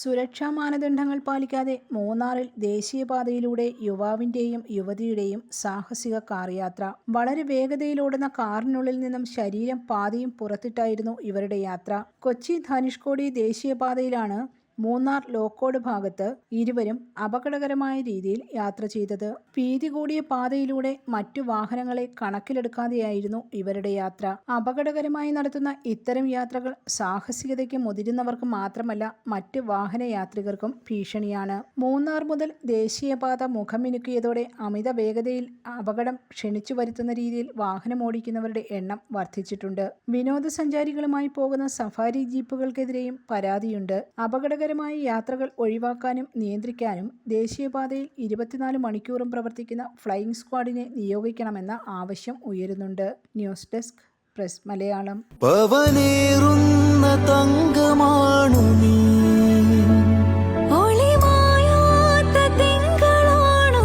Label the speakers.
Speaker 1: സുരക്ഷാ മാനദണ്ഡങ്ങൾ പാലിക്കാതെ മൂന്നാറിൽ ദേശീയപാതയിലൂടെ യുവാവിന്റെയും യുവതിയുടെയും സാഹസിക കാർ യാത്ര വളരെ വേഗതയിലോടുന്ന കാറിനുള്ളിൽ നിന്നും ശരീരം പാതയും പുറത്തിട്ടായിരുന്നു ഇവരുടെ യാത്ര. കൊച്ചി ധനുഷ്കോടി ദേശീയപാതയിലാണ് മൂന്നാർ ലോക്കോട് ഭാഗത്ത് ഇരുവരും അപകടകരമായ രീതിയിൽ യാത്ര ചെയ്തത്. വീതി കൂടിയ പാതയിലൂടെ മറ്റു വാഹനങ്ങളെ കണക്കിലെടുക്കാതെയായിരുന്നു ഇവരുടെ യാത്ര. അപകടകരമായി നടത്തുന്ന ഇത്തരം യാത്രകൾ സാഹസികതയ്ക്ക് മുതിരുന്നവർക്ക് മാത്രമല്ല മറ്റ് വാഹനയാത്രികർക്കും ഭീഷണിയാണ്. മൂന്നാർ മുതൽ ദേശീയപാത മുഖമിനുക്കിയതോടെ അമിത വേഗതയിൽ അപകടം ക്ഷണിച്ചു വരുത്തുന്ന രീതിയിൽ വാഹനമോടിക്കുന്നവരുടെ എണ്ണം വർദ്ധിച്ചിട്ടുണ്ട്. വിനോദസഞ്ചാരികളുമായി പോകുന്ന സഫാരി ജീപ്പുകൾക്കെതിരെയും പരാതിയുണ്ട്. അപകടകരമായ യാത്രകൾ ഒഴിവാക്കാനും നിയന്ത്രിക്കാനും ദേശീയപാതയിൽ ഇരുപത്തിനാല് മണിക്കൂറും പ്രവർത്തിക്കുന്ന ഫ്ലൈയിംഗ് സ്ക്വാഡിനെ നിയോഗിക്കണമെന്ന ആവശ്യം ഉയരുന്നുണ്ട്. News desk press Malayalam.
Speaker 2: തങ്കമാണു നീ.
Speaker 3: ഒളിമായാത്ത തിങ്കളാണോ